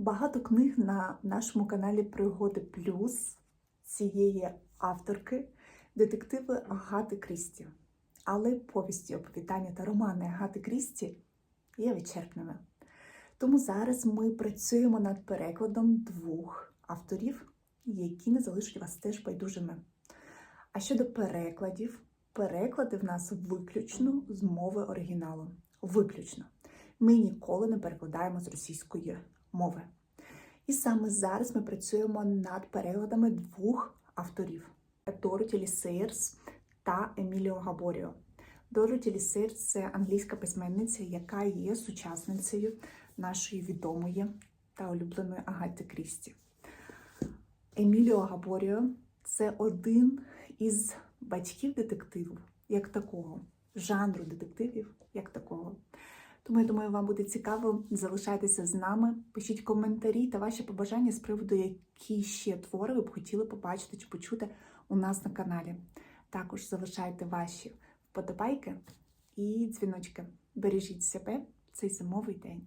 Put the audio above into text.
Багато книг на нашому каналі Пригоди Плюс цієї авторки детективи Агати Крісті. Але повісті, оповідання та романи Агати Крісті є вичерпними. Тому зараз ми працюємо над перекладом двох авторів, які не залишать вас теж байдужими. А щодо перекладів, переклади в нас виключно з мови оригіналу. Виключно. Ми ніколи не перекладаємо з російської мови. І саме зараз ми працюємо над перекладами двох авторів: Дороті Лісейрс та Еміліо Габоріо. Дороті Лісейрс – це англійська письменниця, яка є сучасницею нашої відомої та улюбленої Агати Крісті. Еміліо Габоріо це один із батьків детективу, як такого, жанру детективів, як такого. Тому я думаю, вам буде цікаво. Залишайтеся з нами, пишіть коментарі та ваші побажання з приводу, які ще твори ви б хотіли побачити чи почути у нас на каналі. Також залишайте ваші вподобайки і дзвіночки. Бережіть себе цей зимовий день.